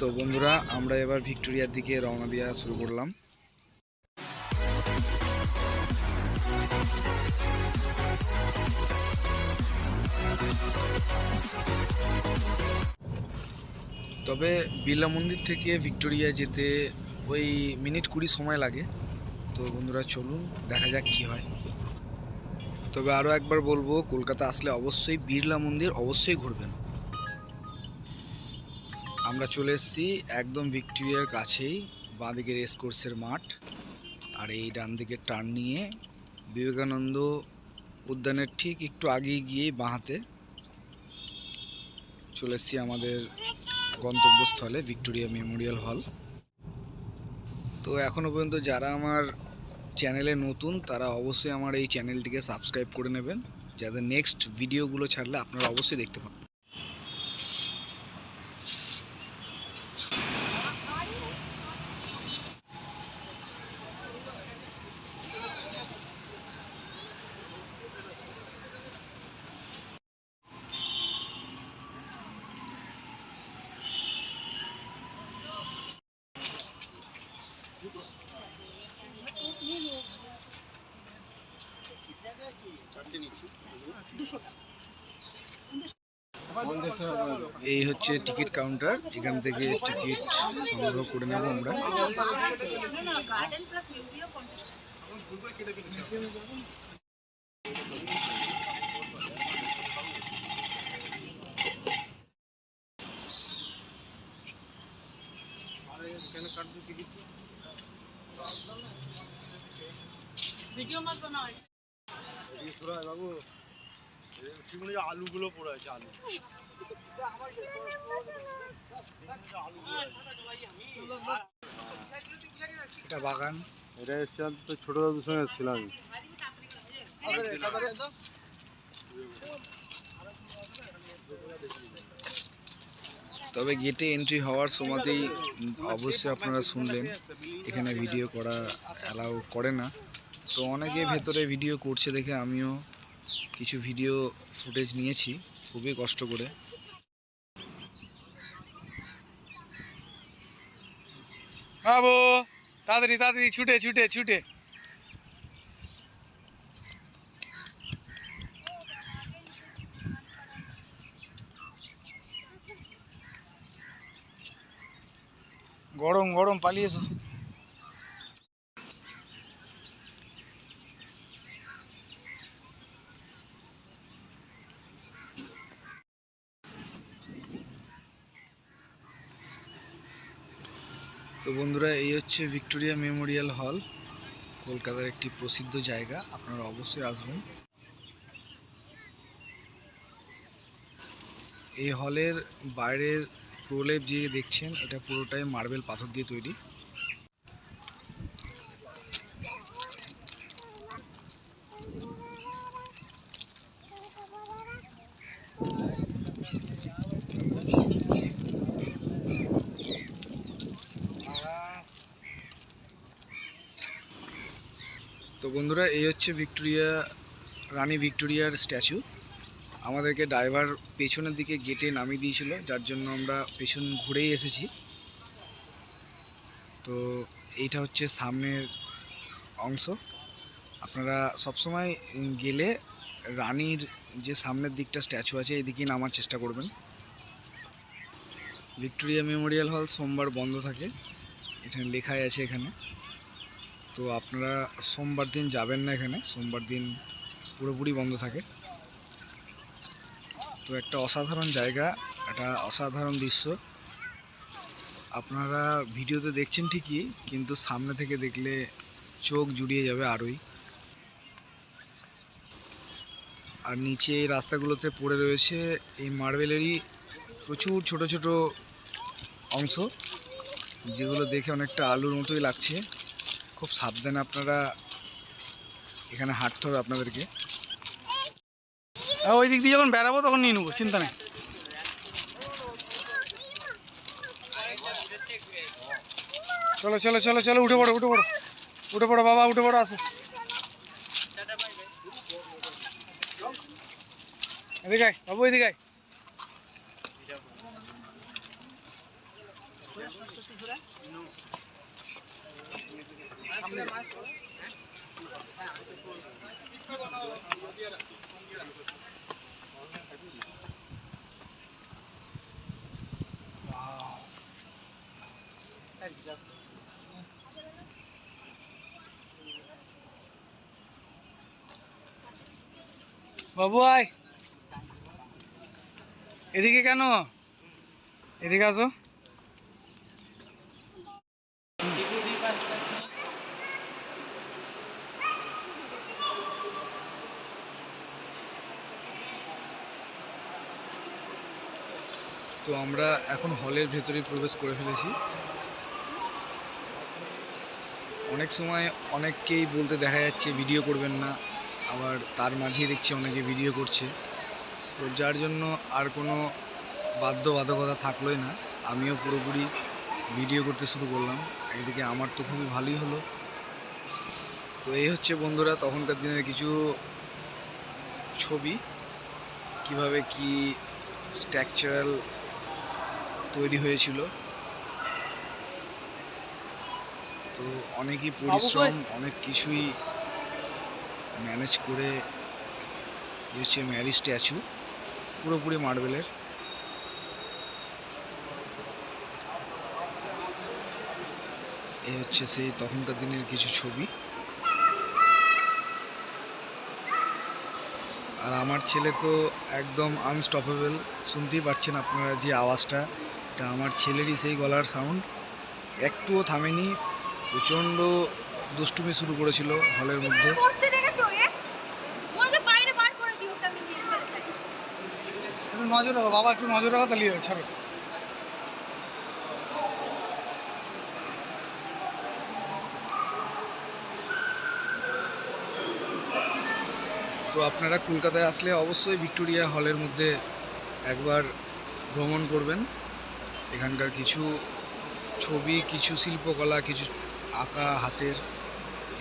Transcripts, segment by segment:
তো বন্ধুরা, আমরা এবার ভিক্টোরিয়ার দিকে রওনা দেওয়া শুরু করলাম। তবে বিড়লা মন্দির থেকে ভিক্টোরিয়া যেতে ওই মিনিট কুড়ি সময় লাগে। তো বন্ধুরা, চলুন দেখা যাক কি হয়। তবে আরও একবার বলব, কলকাতা আসলে অবশ্যই বিড়লা মন্দির অবশ্যই ঘুরবেন। আমরা চলে এসেছি একদম ভিক্টোরিয়ার কাছেই বাঁদিকে রেস কোর্সের মাঠ। আর এই ডান দিকে টার্ন নিয়ে বিবেকানন্দ উদ্যানের ঠিক একটু আগেই গিয়ে বাঁহাতে চলে এসেছি আমাদের গন্তব্যস্থলে, ভিক্টোরিয়া মেমোরিয়াল হল। তো এখনও পর্যন্ত যারা আমার চ্যানেলে নতুন, তারা অবশ্যই আমার এই চ্যানেলটিকে সাবস্ক্রাইব করে নেবেন। যাতে নেক্সট ভিডিওগুলো ছাড়লে আপনারা অবশ্যই দেখতে পান। এই হচ্ছে টিকিট কাউন্টার এখান থেকে টিকিট সংগ্রহ করে নেব আমরা। বাবু আলুগুলো পড়ে আছে আলু। এটা বাগান। এটা এসেছিলাম তো ছোট দাদুর সঙ্গে এসেছিলাম আমি। তবে গেটে এন্ট্রি হওয়ার সময়তেই অবশ্যই আপনারা শুনলেন। এখানে ভিডিও করা অ্যালাউ করে না। তো অনেকে ভেতরে ভিডিও করছে দেখে আমিও কিছু ভিডিও ফুটেজ নিয়েছি, খুবই কষ্ট করে। বাবু, তাড়াতাড়ি তাড়াতাড়ি, ছুটে ছুটে ছুটে। গরম গরম পালিয়েছো বন্ধুরা, এই হচ্ছে ভিক্টোরিয়া মেমোরিয়াল হল। কলকাতার একটি প্রসিদ্ধ জায়গা, আপনারা অবশ্যই আসবেন। এই হলের বাইরের প্রলেপ যে দেখছেন, এটা পুরোটাই মার্বেল পাথর দিয়ে তৈরি। তো বন্ধুরা, এই হচ্ছে ভিক্টোরিয়া, রানী ভিক্টোরিয়ার স্ট্যাচু। আমাদেরকে ড্রাইভার পেছনের দিকে গেটে নামিয়ে দিয়েছিল, যার জন্য আমরা পেছন ঘুরেই এসেছি। তো এইটা হচ্ছে সামনের অংশ। আপনারা সবসময় গেলে রানীর যে সামনের দিকটা স্ট্যাচু আছে এই দিকেই নামার চেষ্টা করবেন। ভিক্টোরিয়া মেমোরিয়াল হল সোমবার বন্ধ থাকে। এখানে লেখাই আছে এখানে। তো আপনারা সোমবার দিন যাবেন না এখানে। সোমবার দিন পুরোপুরি বন্ধ থাকে। তো একটা অসাধারণ জায়গা, একটা অসাধারণ দৃশ্য। আপনারা ভিডিওতে দেখছেন ঠিকই, কিন্তু সামনে থেকে দেখলে চোখ জুড়িয়ে যাবে আরোই। আর নিচে এই রাস্তাগুলোতে পড়ে রয়েছে এই মার্বেলেরই প্রচুর ছোট ছোট অংশ, যেগুলো দেখে অনেকটা আলুর মতোই লাগছে। খুব সাবধানে আপনারা এখানে হাঁটতে হবে আপনাদেরকে। ওই দিক দিয়ে যখন বেড়াবো তখন নিয়ে নেব, চিন্তা নেই। চলো চলো চলো চলো, উঠে পড়ো উঠে পড়ো উঠে পড়ো বাবা, উঠে পড়ো, আসো। এদিকে বাবু, এদিকে বাবু আয়। এদিকে কেন? এদিকে আসো। তো আমরা এখন হলের ভেতরে প্রবেশ করে ফেলেছি। অনেক সময় অনেককেই বলতে দেখা যাচ্ছে, ভিডিও করবেন না। আবার তার মাঝেই দেখছি অনেকে ভিডিও করছে। তো যার জন্য আর কোনো বাধ্যবাধকতা থাকলোই না। আমিও পুরোপুরি ভিডিও করতে শুরু করলাম। একদিকে আমার তো খুবই ভালোই হলো। তো এই হচ্ছে বন্ধুরা তখনকার দিনের কিছু ছবি। কীভাবে কি স্ট্রাকচারাল তৈরি হয়েছিল। তো অনেকই পরিশ্রম অনেক কিছুই ম্যানেজ করে হচ্ছে ম্যারি স্ট্যাচু পুরোপুরি মার্বেলের। এই হচ্ছে সেই তখনকার দিনের কিছু ছবি। আর আমার ছেলে তো একদম আনস্টপেবল শুনতেই পারছেন আপনারা যে আওয়াজটা। এটা আমার ছেলেরই সেই গলার সাউন্ড একটুও থামেনি প্রচণ্ড দুষ্টুমি শুরু করেছিল হলের মধ্যে। নজর রাখো বাবা একটু নজর রাখো তাহলে ছাড়ো। তো আপনারা কলকাতায় আসলে অবশ্যই ভিক্টোরিয়া হলের মধ্যে একবার ভ্রমণ করবেন। এখানকার কিছু ছবি, কিছু শিল্পকলা, কিছু আঁকা হাতের,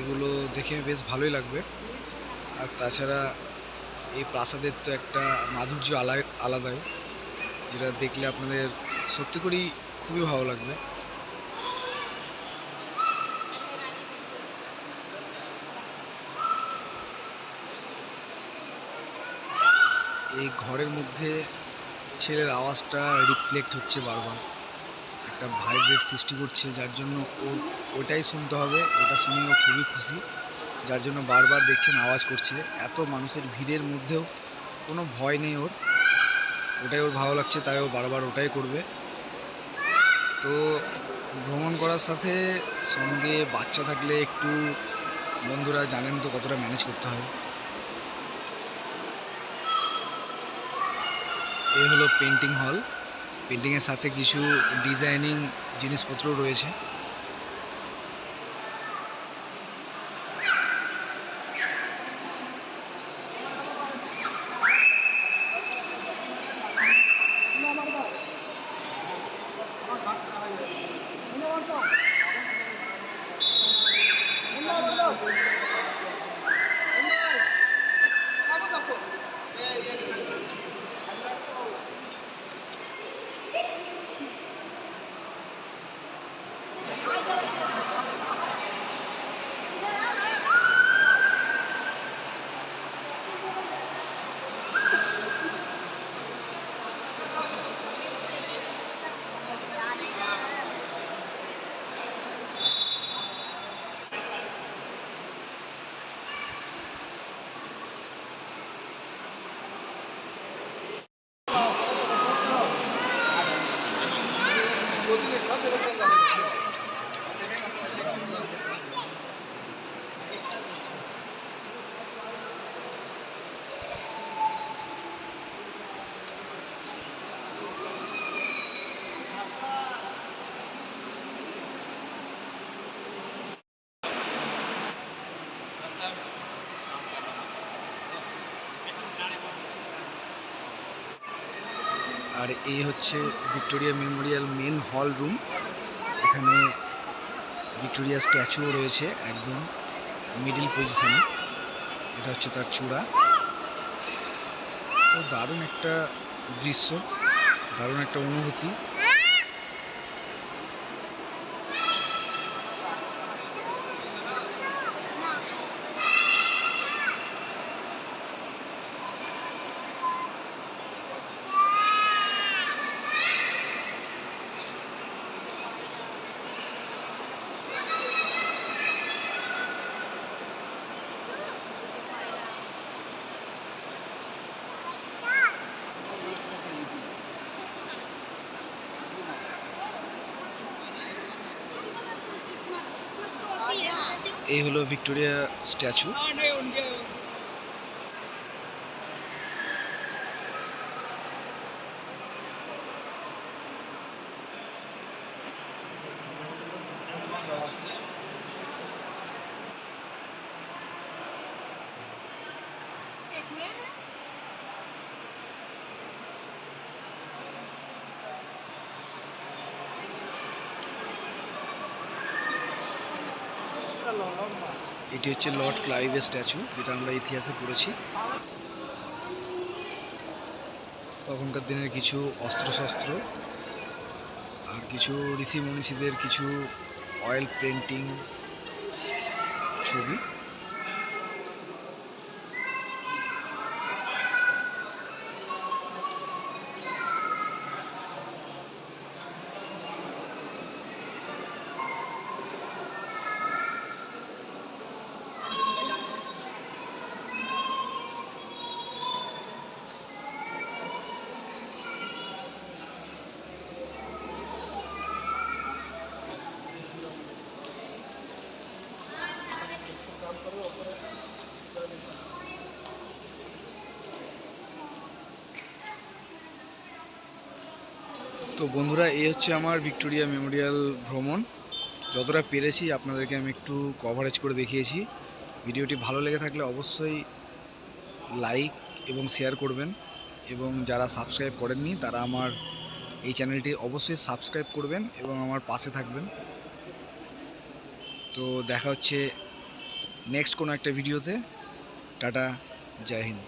এগুলো দেখে বেশ ভালোই লাগবে। আর তাছাড়া এই প্রাসাদের তো একটা মাধুর্য আলা আলাদাই, যেটা দেখলে আপনাদের সত্যি করেই খুবই ভালো লাগবে। এই ঘরের মধ্যে ছেলের আওয়াজটা রিফ্লেক্ট হচ্ছে বারবার। একটা ভাইব্রেট সৃষ্টি করছে, যার জন্য ওর ওটাই শুনতে হবে, ওটা শুনে ও খুবই খুশি। যার জন্য বারবার দেখছেন আওয়াজ করছে। এত মানুষের ভিড়ের মধ্যেও কোনো ভয় নেই ওর। ওটাই ওর ভালো লাগছে, তাই ও বারবার ওটাই করবে। তো ভ্রমণ করার সাথে সঙ্গে বাচ্চা থাকলে একটু বন্ধুরা জানেন তো কতটা ম্যানেজ করতে হয়। এই হলো পেন্টিং হল পেন্টিংয়ের সাথে কিছু ডিজাইনিং জিনিসপত্র রয়েছে। আর এই হচ্ছে Victoria Memorial main hall room. এখানে ভিক্টোরিয়া স্ট্যাচুও রয়েছে একদম মিডিল পজিশনে। এটা হচ্ছে তার চূড়া। তো দারুণ একটা দৃশ্য, দারুণ একটা অনুভূতি। এই হলো ভিক্টোরিয়া স্ট্যাচু। এটি হচ্ছে লর্ড ক্লাইভের স্ট্যাচু, যেটা আমরা ইতিহাসে পড়েছি। তখনকার দিনের কিছু অস্ত্রশস্ত্র আর কিছু ঋষি মনীষীদের কিছু অয়েল পেন্টিং ছবি। তো বন্ধুরা, এই হচ্ছে আমার ভিক্টোরিয়া মেমোরিয়াল ভ্রমণ। যতটা পেরেছি আপনাদেরকে আমি একটু কভারেজ করে দেখিয়েছি। ভিডিওটি ভালো লেগে থাকলে অবশ্যই লাইক এবং শেয়ার করবেন। এবং যারা সাবস্ক্রাইব করেননি, তারা আমার এই চ্যানেলটি অবশ্যই সাবস্ক্রাইব করবেন এবং আমার পাশে থাকবেন। তো দেখা হচ্ছে নেক্সট কোনো একটা ভিডিওতে। টাটা, জয় হিন্দ।